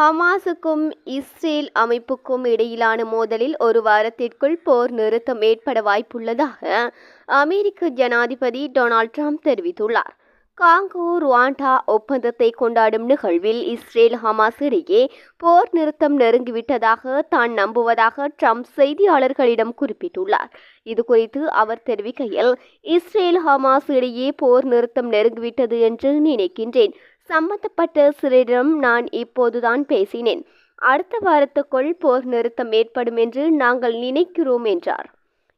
ஹமாஸுக்கும் Israel அமைப்புக்கும் இடையிலான மோதலில் ஒரு வாரத்திற்குள் போர் நிறுத்தம் ஏற்பட வாய்ப்புள்ளதாக அமெரிக்க ஜனாதிபதி டொனால்ட் ட்ரம்ப் தெரிவித்துள்ளார். காங்கோ ருவாண்டா ஒப்பந்தத்தை கொண்டாடும் நிகழ்வில் இஸ்ரேல் ஹமாஸ் இடையே போர் நிறுத்தம் நெருங்கிவிட்டதாக தான் நம்புவதாக ட்ரம்ப் செய்தியாளர்களிடம் குறிப்பிட்டுள்ளார். இது குறித்து அவர் தெரிவிக்கையில் இஸ்ரேல் ஹமாஸ் இடையே போர் நிறுத்தம் நெருங்கிவிட்டது என்று நினைக்கின்றேன். சம்பந்தப்பட்ட சிலரிடம் நான் இப்போதுதான் பேசினேன். அடுத்த வாரத்துக்குள் போர் நிறுத்தம் ஏற்படும் என்று நாங்கள் நினைக்கிறோம் என்றார்.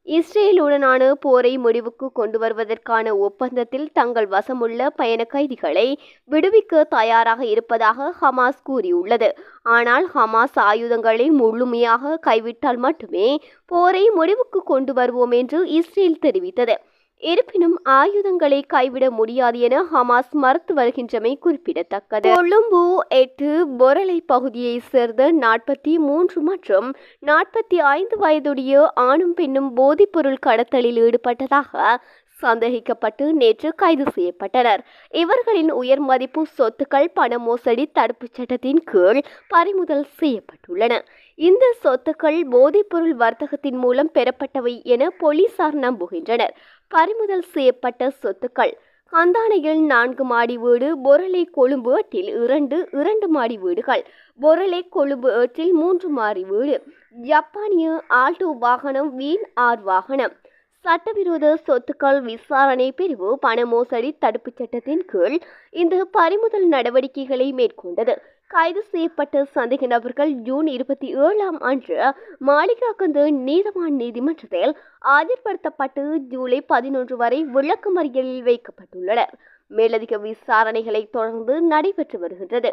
இஸ்ரேலுடனான போரை முடிவுக்கு கொண்டு வருவதற்கான ஒப்பந்தத்தில் தங்கள் வசமுள்ள பயண கைதிகளை விடுவிக்க தயாராக இருப்பதாக ஹமாஸ் கூறியுள்ளது. ஆனால் ஹமாஸ் ஆயுதங்களை முழுமையாக கைவிட்டால் மட்டுமே போரை முடிவுக்கு கொண்டு வருவோம் என்று இஸ்ரேல் தெரிவித்தது. இருப்பினும் ஆயுதங்களை கைவிட முடியாது என ஹமாஸ் மறுத்து வருகின்றமை குறிப்பிடத்தக்கது. கொழும்பு எட்டு பொரளை பகுதியை சேர்ந்த நாற்பத்தி மூன்று மற்றும் நாற்பத்தி ஐந்து வயதுடைய ஆணும் பெண்ணும் போதைப்பொருள் கடத்தலில் ஈடுபட்டதாக சந்தேகிக்கப்பட்டு நேற்று கைது செய்யப்பட்டனர். இவர்களின் உயர் மதிப்பு சொத்துக்கள் பண மோசடி தடுப்புச் சட்டத்தின் கீழ் பறிமுதல் செய்யப்பட்டுள்ளன. இந்த சொத்துக்கள் போதைப்பொருள் வர்த்தகத்தின் மூலம் பெறப்பட்டவை என போலீசார் நம்புகின்றனர். பறிமுதல் செய்யப்பட்ட சொத்துக்கள் கந்தானையில் நான்கு மாடி வீடு பொருளை கொழும்பு ஏட்டில் இரண்டு இரண்டு மாடி வீடுகள் பொருளை கொழும்பு ஏற்றில் மூன்று மாடி வீடு ஜப்பானிய ஆல்டோ வாகனம் வீண் ஆர் வாகனம் சட்டவிரோத சொத்துக்கள் விசாரணை பிரிவு பண மோசடி தடுப்புச் சட்டத்தின் கீழ் இந்த பறிமுதல் நடவடிக்கைகளை மேற்கொண்டது. கைது செய்யப்பட்ட சந்தேக நபர்கள் ஜூன் இருபத்தி ஏழாம் அன்று மாளிகாக்கந்து நீதவான் நீதிமன்றத்தில் ஆஜர்படுத்தப்பட்டு ஜூலை பதினொன்று வரை விளக்கமறியலில் வைக்கப்பட்டுள்ளனர். மேலதிக விசாரணைகளை தொடர்ந்து நடைபெற்று வருகின்றது.